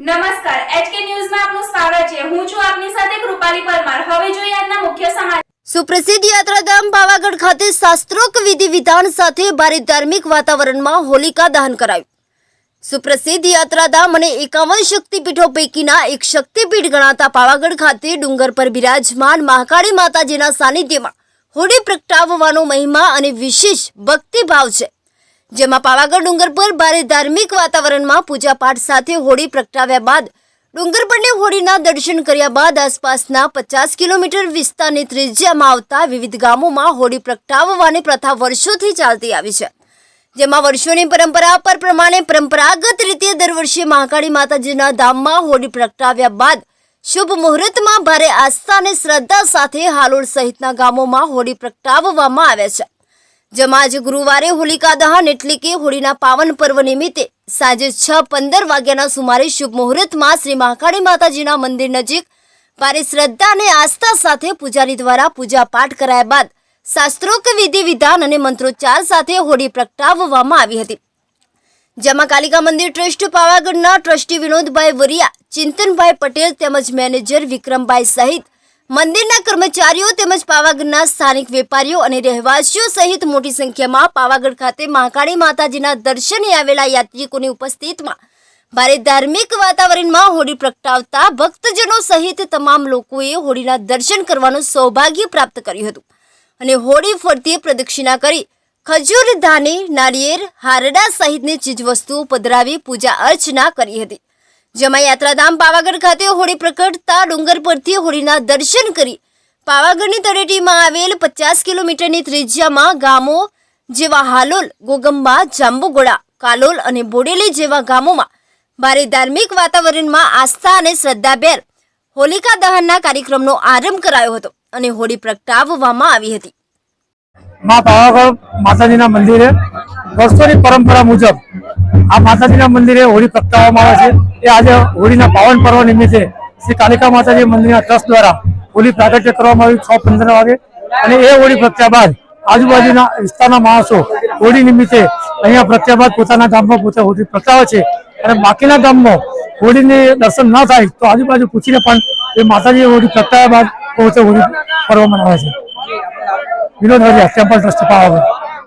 નમસ્કાર, એચકે ન્યૂઝમાં આપનું સ્વાગત છે. હું છું આપની સાથે કૃપાલી પરમાર. હવે જોઈએ આજના મુખ્ય સમાચાર. સુપ્રસિદ્ધ યાત્રાધામ પાવાગઢ ખાતે શાસ્ત્રોક્ત વિધિ વિધાન સાથે ભારે ધાર્મિક વાતાવરણમાં હોલિકા દહન કરાયું. સુપ્રસિદ્ધ યાત્રાધામ અને એકાવન શક્તિપીઠો પૈકીના એક શક્તિપીઠ ગણાતા પાવાગઢ ખાતે ડુંગર પર બિરાજમાન મહાકાળી માતાજીના સાનિધ્યમાં હોળી પ્રગટાવવાનો મહિમા અને વિશેષ ભક્તિભાવ છે. જેમાં પાવાગઢ ડુંગર પર ભારે ધાર્મિક વાતાવરણમાં પૂજાપાઠ સાથે હોળી પ્રગટાવ્યા બાદ ડુંગર પરની હોળીના દર્શન કર્યા બાદ આસપાસના પચાસ કિલોમીટર વિસ્તારની ત્રિજ્યામાં આવતા વિવિધ ગામોમાં હોળી પ્રગટાવવાની પ્રથા વર્ષોથી ચાલતી આવી છે. જેમાં વર્ષોની પરંપરા પર પ્રમાણે પરંપરાગત રીતે દર વર્ષે મહાકાળી માતાજીના ધામમાં હોળી પ્રગટાવ્યા બાદ શુભ મુહૂર્તમાં ભારે આસ્થા અને શ્રદ્ધા સાથે હાલોલ સહિતના ગામોમાં હોળી પ્રગટાવવામાં આવે છે. જેમાં આજે ગુરુવારે હોલિકા દહન એટલે કે હોળીના પાવન પર્વ નિમિત્તે સાંજે છ પંદર વાગ્યાના સુમારે શુભ મુહૂર્તમાં શ્રી મહાકાળી માતાજીના મંદિર નજીક ભારે શ્રદ્ધા અને આસ્થા સાથે પૂજારી દ્વારા પૂજા પાઠ કરાયા બાદ શાસ્ત્રોક્ત વિધિ વિધાન અને મંત્રોચ્ચાર સાથે હોળી પ્રગટાવવામાં આવી હતી. જેમાં કાલિકા મંદિર ટ્રસ્ટ પાવાગઢના ટ્રસ્ટી વિનોદભાઈ વરિયા, ચિંતનભાઈ પટેલ તેમજ મેનેજર વિક્રમભાઈ સહિત મંદિરના કર્મચારીઓ તેમજ પાવાગઢના સ્થાનિક વેપારીઓ અને રહેવાસીઓ સહિત મોટી સંખ્યામાં પાવાગઢ ખાતે મહાકાળી માતાજીના દર્શને આવેલા યાત્રિકોની ઉપસ્થિતિમાં ભારે ધાર્મિક વાતાવરણમાં હોળી પ્રગટાવતા ભક્તજનો સહિત તમામ લોકોએ હોળીના દર્શન કરવાનું સૌભાગ્ય પ્રાપ્ત કર્યું હતું. અને હોળી ફરતે પ્રદક્ષિણા કરી ખજૂર, ધાની નાળિયેર હારડા સહિતની ચીજવસ્તુઓ પધરાવી પૂજા અર્ચના કરી હતી. જેમાં યાત્રાધામ પાવાગઢ ખાતે હોળી પ્રકટતા ડુંગર પરથી હોળીના દર્શન કરી પાવાગઢની તળેટીમાં આવેલ પચાસ કિલોમીટરની ત્રિજ્યામાં ગામો જેવા હાલોલ, ગોગંબા, જાંબુગોડા, કાલોલ અને બોડેલી જેવા ગામોમાં ભારે ધાર્મિક વાતાવરણમાં આસ્થા અને શ્રદ્ધાભેર હોલિકા દહનના કાર્યક્રમનો આરંભ કરાયો હતો અને હોળી પ્રગટાવવામાં આવી હતી. માં પાવાગઢ માતાજીના મંદિરે વર્ષોની પરંપરા મુજબ આ માતાજીના મંદિરે હોળી પ્રગટાવવામાં આવે છે. એ આજે હોળીના પાવન પર્વ નિમિત્તે શ્રી કાલિકા માતાજી મંદિરના ટ્રસ્ટ દ્વારા હોળી પ્રાગટ્ય કરવામાં આવ્યું છ પંદર વાગે. અને એ હોળી પ્રગટ્યા બાદ આજુબાજુના વિસ્તારના માણસો હોળી નિમિત્તે અહીંયા પ્રગટ્યા બાદ પોતાના ગામમાં પોતે હોળી પ્રગટાવે છે. અને બાકીના ગામમાં હોળીને દર્શન ન થાય તો આજુબાજુ પૂછીને પણ એ માતાજી હોળી પ્રગટાવ્યા બાદ પોતે હોળી પર્વ મનાવે છે. Vinod Hariya, temple trust, Pavagadh.